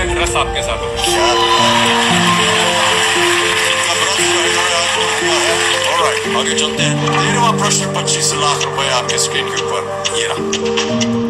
मैं रस आपके साथ आगे चलते हैं। तेरवा प्रश्न, पच्चीस लाख रुपए आपके स्क्रीन के ऊपर। ये रहा।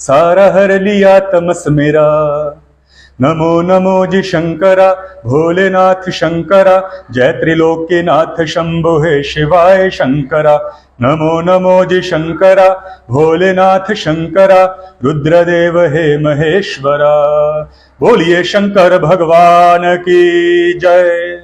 सारा हर लिया तमस मेरा नमो नमो जी शंकरा भोलेनाथ शंकरा जय त्रिलोकीनाथ शंभो हे शिवाय शंकरा नमो नमो जी शंकरा भोलेनाथ शंकरा रुद्रदेव हे महेश्वरा बोलिए शंकर भगवान की जय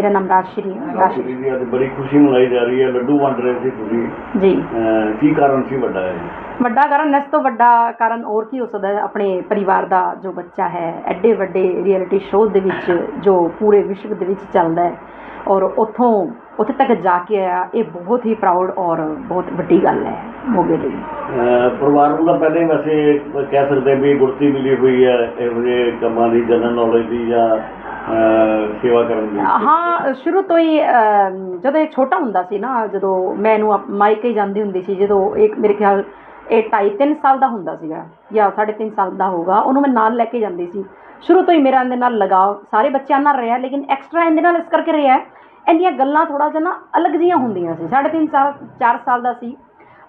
ਮੇਰਾ ਨਾਮ ਹੈ ਰਾਜ- ਜੀ ਅੱਜ ਬੜੀ ਖੁਸ਼ੀ ਮਨਾਈ ਜਾ ਰਹੀ ਹੈ ਲੱਡੂ ਵੰਡ ਰਹੇ ਸੀ ਤੁਸੀਂ। ਜੀ। ਅਹ ਕੀ ਕਾਰਨ ਸੀ ਵੱਡਾ ਹੈ ਵੱਡਾ ਕਾਰਨ ਇਸ ਤੋਂ ਵੱਡਾ ਕਾਰਨ ਹੋਰ ਕੀ ਹੋ ਸਕਦਾ ਹੈ? ਆਪਣੇ ਪਰਿਵਾਰ ਦਾ ਜੋ ਬੱਚਾ ਹੈ ਐਡੇ ਵੱਡੇ ਰਿਐਲਿਟੀ ਸ਼ੋਅ ਦੇ ਵਿੱਚ ਜੋ ਪੂਰੇ ਵਿਸ਼ਵ ਦੇ ਵਿੱਚ ਚੱਲਦਾ ਹੈ ਔਰ ਉੱਥੋਂ ਉੱਥੇ ਤੱਕ ਜਾ ਕੇ ਆਇਆ ਇਹ ਬਹੁਤ ਹੀ ਪ੍ਰਾਊਡ ਔਰ ਬਹੁਤ ਵੱਡੀ ਗੱਲ ਹੈ ਮੋਗੇ ਲਈ ਪਰਿਵਾਰ ਨੂੰ ਤਾਂ ਪਹਿਲਾਂ ਵੈਸੇ ਕਹਿ ਸਕਦੇ ਵੀ ਗੁਰਤੀ ਮਿਲੀ ਹੋਈ ਹੈ ਇਹੋ ਜਿਹੇ ਕੰਮਾਂ ਦੀ ਜਨਰਲ ਨੌਲੇਜ ਦੀ ਜਾਂ ਸੇਵਾ ਕਰਨ ਦੀ। ਹਾਂ ਸ਼ੁਰੂ ਤੋਂ ਹੀ ਜਦੋਂ ਇਹ ਛੋਟਾ ਹੁੰਦਾ ਸੀ ਨਾ ਜਦੋਂ ਮੈਂ ਇਹਨੂੰ ਮਾਇਕੇ ਜਾਂਦੀ ਹੁੰਦੀ ਸੀ ਜਦੋਂ ਇੱਕ ਮੇਰੇ ਖਿਆਲ ਇਹ ਢਾਈ ਤਿੰਨ ਸਾਲ ਦਾ ਹੁੰਦਾ ਸੀਗਾ ਜਾਂ ਸਾਢੇ ਤਿੰਨ ਸਾਲ ਦਾ ਹੋਊਗਾ ਉਹਨੂੰ ਮੈਂ ਨਾਲ ਲੈ ਕੇ ਜਾਂਦੀ ਸੀ। ਸ਼ੁਰੂ ਤੋਂ ਹੀ ਮੇਰਾ ਇਹਦੇ ਨਾਲ ਲਗਾਵ ਸਾਰੇ ਬੱਚਿਆਂ ਨਾਲ ਰਿਹਾ ਲੇਕਿਨ ਐਕਸਟਰਾ ਇਹਦੇ ਨਾਲ ਇਸ ਕਰਕੇ ਰਿਹਾ ਇਹਦੀਆਂ ਗੱਲਾਂ ਥੋੜਾ ਜਿਹਾ ਨਾ ਅਲੱਗ ਜਿਹੀਆਂ ਹੁੰਦੀਆਂ ਸੀ। ਸਾਢੇ ਤਿੰਨ ਸਾਲ 4 ਸਾਲ ਦਾ ਸੀ।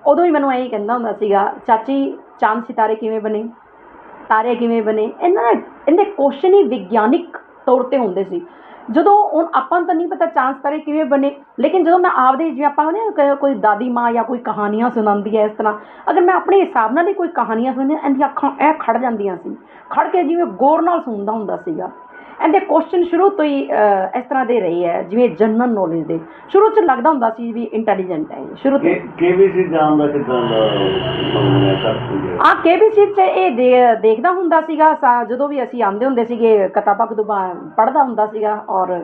ਉਦੋਂ ਹੀ ਮੈਨੂੰ ਐਂ ਕਹਿੰਦਾ ਹੁੰਦਾ ਸੀਗਾ, ਚਾਚੀ, ਚਾਂਦ ਸਿਤਾਰੇ ਕਿਵੇਂ ਬਣੇ? ਤਾਰੇ ਕਿਵੇਂ ਬਣੇ? ਇਹਨਾਂ ਇਹਦੇ ਕੁਐਸਚਨ ਹੀ ਵਿਗਿਆਨਿਕ ਤੌਰ ਤੇ ਹੁੰਦੇ ਸੀ। ਜਦੋਂ ਹੁਣ ਆਪਾਂ ਨੂੰ ਤਾਂ ਨਹੀਂ ਪਤਾ ਚਾਂਸ ਤਾਰੇ ਕਿਵੇਂ ਬਣੇ, ਲੇਕਿਨ ਜਦੋਂ ਮੈਂ ਆਪਦੇ, ਜਿਵੇਂ ਆਪਾਂ ਕਹਿੰਦੇ ਕੋਈ ਦਾਦੀ ਮਾਂ ਜਾਂ ਕੋਈ ਕਹਾਣੀਆਂ ਸੁਣਾਉਂਦੀ ਹੈ ਇਸ ਤਰ੍ਹਾਂ, ਅਗਰ ਮੈਂ ਆਪਣੇ ਹਿਸਾਬ ਨਾਲ ਹੀ ਕੋਈ ਕਹਾਣੀਆਂ ਸੁਣਦੀ ਇਹਦੀਆਂ ਅੱਖਾਂ ਐ ਖੜ ਜਾਂਦੀਆਂ ਸੀ। ਖੜ ਕੇ ਜਿਵੇਂ ਗੌਰ ਨਾਲ ਸੁਣਦਾ ਹੁੰਦਾ ਸੀਗਾ। ਇਹਦੇ ਕੁਐਸਚਨ ਸ਼ੁਰੂ ਤੋਂ ਹੀ ਇਸ ਤਰ੍ਹਾਂ ਦੇ ਰਹੇ ਹੈ ਜਿਵੇਂ ਜਨਰਲ ਨੌਲੇਜ ਦੇ। ਸ਼ੁਰੂ 'ਚ ਲੱਗਦਾ ਹੁੰਦਾ ਸੀ ਵੀ ਇੰਟੈਲੀਜੈਂਟ ਹੈ ਸ਼ੁਰੂ ਤੋਂ। ਕੇਵੀਸੀ ਜਾਣ ਦਾ ਕਿਦਾਂ ਆ ਕੇਬੀਸੀ ਚ ਇਹ ਦੇਖਦਾ ਹੁੰਦਾ ਸੀਗਾ ਜਦੋਂ ਵੀ ਅਸੀਂ ਆਉਂਦੇ ਹੁੰਦੇ ਸੀਗੇ ਕਿਤਾਬਾਂ ਕਤੂਬਾਂ ਪੜ੍ਹਦਾ ਹੁੰਦਾ ਸੀਗਾ ਔਰ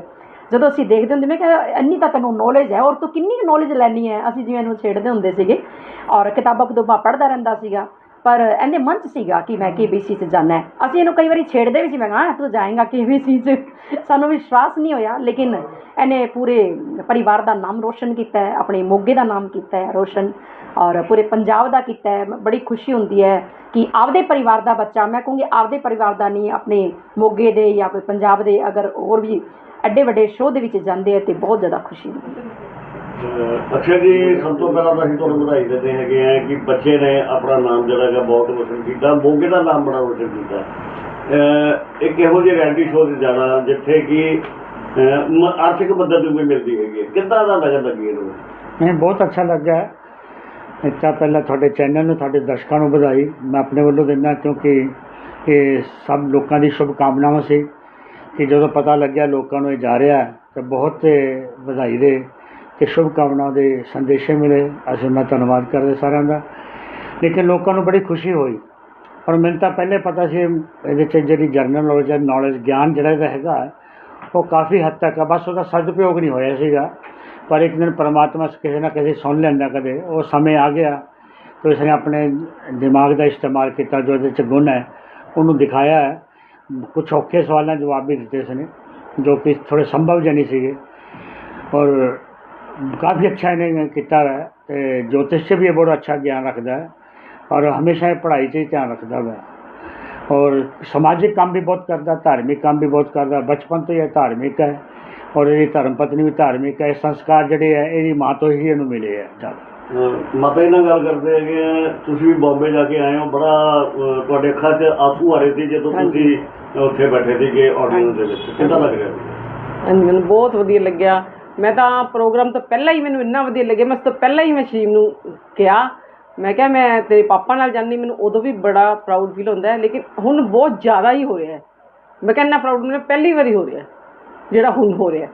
ਜਦੋਂ ਅਸੀਂ ਦੇਖਦੇ ਹੁੰਦੇ ਮੈਂ ਕਿਹਾ ਇੰਨੀ ਤਾਂ ਤੈਨੂੰ ਨੌਲੇਜ ਹੈ ਔਰ ਤੂੰ ਕਿੰਨੀ ਨੌਲੇਜ ਲੈਣੀ ਹੈ? ਅਸੀਂ ਜਿਵੇਂ ਇਹਨੂੰ ਛੇੜਦੇ ਹੁੰਦੇ ਸੀਗੇ ਔਰ ਕਿਤਾਬਾਂ ਕਤੂਬਾਂ ਪੜ੍ਹਦਾ ਰਹਿੰਦਾ ਸੀਗਾ। ਪਰ ਇਹਦੇ ਮਨ 'ਚ ਸੀਗਾ ਕਿ ਮੈਂ ਕੇਬੀਸੀ 'ਚ ਜਾਣਾ ਹੈ। ਅਸੀਂ ਇਹਨੂੰ ਕਈ ਵਾਰੀ ਛੇੜਦੇ ਵੀ ਸੀ ਮੈਂ ਕਿਹਾ ਤੂੰ ਜਾਏਗਾ ਕੇਬੀਸੀ 'ਚ। ਸਾਨੂੰ ਵਿਸ਼ਵਾਸ ਨਹੀਂ ਹੋਇਆ ਲੇਕਿਨ ਇਹਨੇ ਪੂਰੇ ਪਰਿਵਾਰ ਦਾ ਨਾਮ ਰੋਸ਼ਨ ਕੀਤਾ ਹੈ ਆਪਣੇ ਮੋਗੇ ਦਾ ਨਾਮ ਕੀਤਾ ਹੈ ਰੋਸ਼ਨ ਔਰ ਪੂਰੇ ਪੰਜਾਬ ਦਾ ਕੀਤਾ ਹੈ। ਬੜੀ ਖੁਸ਼ੀ ਹੁੰਦੀ ਹੈ ਕਿ ਆਪਦੇ ਪਰਿਵਾਰ ਦਾ ਬੱਚਾ ਮੈਂ ਕਹੂੰਗੀ ਆਪਦੇ ਪਰਿਵਾਰ ਦਾ ਨਹੀਂ ਆਪਣੇ ਮੋਗੇ ਦੇ ਜਾਂ ਕੋਈ ਪੰਜਾਬ ਦੇ ਅਗਰ ਹੋਰ ਵੀ ਐਡੇ ਵੱਡੇ ਸ਼ੋਅ ਦੇ ਵਿੱਚ ਜਾਂਦੇ ਆ ਤੇ ਬਹੁਤ ਜ਼ਿਆਦਾ ਖੁਸ਼ੀ ਹੁੰਦੀ ਹੈ। ਅਕਸ਼ਰ ਜੀ ਸਭ ਤੋਂ ਪਹਿਲਾਂ ਤਾਂ ਅਸੀਂ ਤੁਹਾਨੂੰ ਵਧਾਈ ਦਿੰਦੇ ਹੈਗੇ ਆ ਕਿ ਬੱਚੇ ਨੇ ਆਪਣਾ ਨਾਮ ਜਿਹੜਾ ਹੈਗਾ ਬਹੁਤ ਰੋਸ਼ਨ ਕੀਤਾ ਮੋਗੇ ਦਾ ਨਾਮ ਬੜਾ ਰੋਸ਼ਨ ਕੀਤਾ। ਇੱਕ ਇਹੋ ਜਿਹੇ ਰੈਲਿਟੀ ਸ਼ੋਅ 'ਤੇ ਜਾਣਾ ਜਿੱਥੇ ਕਿ ਆਰਥਿਕ ਮਦਦ ਵੀ ਮਿਲਦੀ ਹੈਗੀ ਹੈ। ਕਿੱਦਾਂ ਦਾ ਨਜ਼ਰ ਲੱਗੀ ਇਹਨੂੰ? ਮੈਨੂੰ ਬਹੁਤ ਅੱਛਾ ਲੱਗਾ ਇੱਕ ਤਾਂ ਪਹਿਲਾਂ ਤੁਹਾਡੇ ਚੈਨਲ ਨੂੰ ਤੁਹਾਡੇ ਦਰਸ਼ਕਾਂ ਨੂੰ ਵਧਾਈ। ਮੈਂ ਆਪਣੇ ਵੱਲੋਂ ਦਿੰਦਾ ਕਿਉਂਕਿ ਇਹ ਸਭ ਲੋਕਾਂ ਦੀ ਸ਼ੁਭ ਕਾਮਨਾਵਾਂ ਸੀ ਕਿ ਜਦੋਂ ਪਤਾ ਲੱਗਿਆ ਲੋਕਾਂ ਨੂੰ ਇਹ ਜਾ ਰਿਹਾ ਹੈ, ਤਾਂ ਬਹੁਤ ਵਧਾਈ ਦੇ ਤੇ ਸ਼ੁਭ ਕਾਮਨਾਵਾਂ ਦੇ ਸੰਦੇਸ਼ੇ ਮਿਲੇ। ਅਸੀਂ ਮੈਂ ਧੰਨਵਾਦ ਕਰਦੇ ਸਾਰਿਆਂ ਦਾ। ਲੇਕਿਨ ਲੋਕਾਂ ਨੂੰ ਬੜੀ ਖੁਸ਼ੀ ਹੋਈ। ਔਰ ਮੈਨੂੰ ਤਾਂ ਪਹਿਲੇ ਪਤਾ ਸੀ ਇਹਦੇ 'ਚ ਜਿਹੜੀ ਜਰਨਲ ਨੌਲੇਜ ਹੈ ਨੌਲੇਜ ਗਿਆਨ ਜਿਹੜਾ ਇਹਦਾ ਹੈਗਾ ਉਹ ਕਾਫੀ ਹੱਦ ਤੱਕ ਆ। ਬਸ ਉਹਦਾ ਸਦਉਪਯੋਗ ਨਹੀਂ ਹੋਇਆ ਸੀਗਾ। ਪਰ ਇੱਕ ਦਿਨ ਪਰਮਾਤਮਾ ਕਿਸੇ ਨਾ ਕਿਸੇ ਸੁਣ ਲੈਂਦਾ ਕਦੇ। ਉਹ ਸਮੇਂ ਆ ਗਿਆ ਤੇ ਉਸਨੇ ਆਪਣੇ ਦਿਮਾਗ ਦਾ ਇਸਤੇਮਾਲ ਕੀਤਾ ਜੋ ਇਹਦੇ ਚ ਗੁਣ ਹੈ, ਉਹਨੂੰ ਦਿਖਾਇਆ ਹੈ। ਕੁਝ ਔਖੇ ਸਵਾਲਾਂ ਜਵਾਬ ਵੀ ਦਿੱਤੇ ਉਸਨੇ, ਜੋ ਕਿ ਥੋੜੇ ਸੰਭਵ ਜਿਹੇ ਨਹੀਂ ਸੀਗੇ। ਔਰ ਕਾਫੀ ਅੱਛਾ ਇਹਨੇ ਕੀਤਾ ਹੈ ਤੇ ਜੋਤਿਸ਼ 'ਚ ਵੀ ਇਹ ਬਹੁਤ ਅੱਛਾ ਗਿਆਨ ਰੱਖਦਾ ਹੈ ਔਰ ਹਮੇਸ਼ਾ ਇਹ ਪੜ੍ਹਾਈ 'ਚ ਹੀ ਧਿਆਨ ਰੱਖਦਾ ਹੈ ਔਰ ਸਮਾਜਿਕ ਕੰਮ ਵੀ ਬਹੁਤ ਕਰਦਾ ਧਾਰਮਿਕ ਕੰਮ ਵੀ ਬਹੁਤ ਕਰਦਾ ਬਚਪਨ ਤੋਂ ਹੀ ਇਹ ਧਾਰਮਿਕ ਹੈ ਔਰ ਇਹਦੀ ਧਰਮ ਪਤਨੀ ਵੀ ਧਾਰਮਿਕ ਹੈ ਇਹ ਸੰਸਕਾਰ ਜਿਹੜੇ ਹੈ ਇਹਦੀ ਮਾਂ ਤੋਂ ਹੀ ਇਹਨੂੰ ਮਿਲੇ ਹੈ ਜ਼ਿਆਦਾ ਮਾਤਾ ਜੀ ਨਾਲ ਗੱਲ ਕਰਦੇ ਹੈਗੇ ਤੁਸੀਂ ਵੀ ਬੰਬੇ ਜਾ ਕੇ ਆਏ ਹੋ ਬੜਾ ਤੁਹਾਡੇ ਅੱਖਾਂ 'ਚ ਆਂਸੂ ਆ ਰਹੇ ਸੀ ਜਦੋਂ ਤੁਸੀਂ ਉੱਥੇ ਬੈਠੇ ਸੀਗੇ ਆਡੀਓ ਦੇ ਵਿੱਚ ਕਿੱਦਾਂ ਲੱਗ ਰਿਹਾ ਸੀ ਹਾਂਜੀ ਮੈਨੂੰ ਬਹੁਤ ਵਧੀਆ ਲੱਗਿਆ ਮੈਂ ਤਾਂ ਪ੍ਰੋਗਰਾਮ ਤੋਂ ਪਹਿਲਾਂ ਹੀ ਮੈਨੂੰ ਇੰਨਾ ਵਧੀਆ ਲੱਗਿਆ। ਮੈਂ ਉਸ ਤੋਂ ਪਹਿਲਾਂ ਹੀ ਮੈਂ ਸ਼ੀਮ ਨੂੰ ਕਿਹਾ। ਮੈਂ ਕਿਹਾ, ਮੈਂ ਤੇਰੇ ਪਾਪਾ ਨਾਲ ਜਾਂਦੀ, ਮੈਨੂੰ ਉਦੋਂ ਵੀ ਬੜਾ ਪ੍ਰਾਊਡ ਫੀਲ ਹੁੰਦਾ ਹੈ, ਲੇਕਿਨ ਹੁਣ ਬਹੁਤ ਜ਼ਿਆਦਾ ਹੀ ਹੋ ਰਿਹਾ ਹੈ। ਮੈਂ ਕਿਹਾ, ਇੰਨਾ ਪ੍ਰਾਊਡ ਮੈਨੂੰ ਪਹਿਲੀ ਵਾਰੀ ਹੋ ਰਿਹਾ ਜਿਹੜਾ ਹੁਣ ਹੋ ਰਿਹਾ ਹੈ।